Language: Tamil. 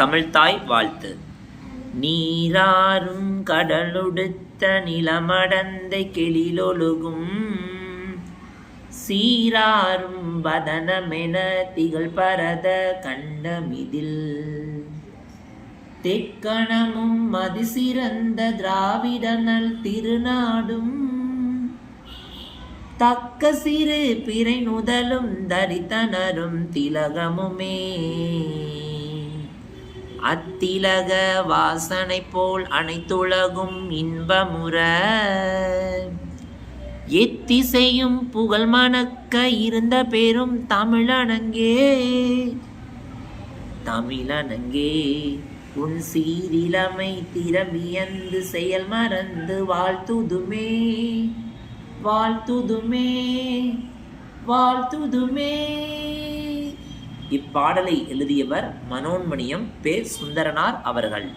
தமிழ்தாய் வாழ்த்து. நீராறும் கடலுடுத்த நிலமடந்தை கெளிலொழுகும். சீராறும் வதனமென திகழ் பரத கண்டமிதில். தெக்கணமும் மதிசிறந்த திராவிடனல் திருநாடும். தக்க சிறு பிறை நுதலும் தரித்தனரும் திலகமுமே. அத்திலக வாசனை போல் அனைத்துலகும் இன்பமுற. எத்திசையும் புகழ் மணக்க இருந்த பெரும் தமிழனங்கே. தமிழனங்கே உன் சீரிலமை திறமியந்து செயல் மறந்து வாழ்த்துதுமே. வாழ்த்துதுமே வாழ்த்துதுமே. இப்பாடலை எழுதியவர் மனோன்மணியம் பே சுந்தரனார் அவர்கள்.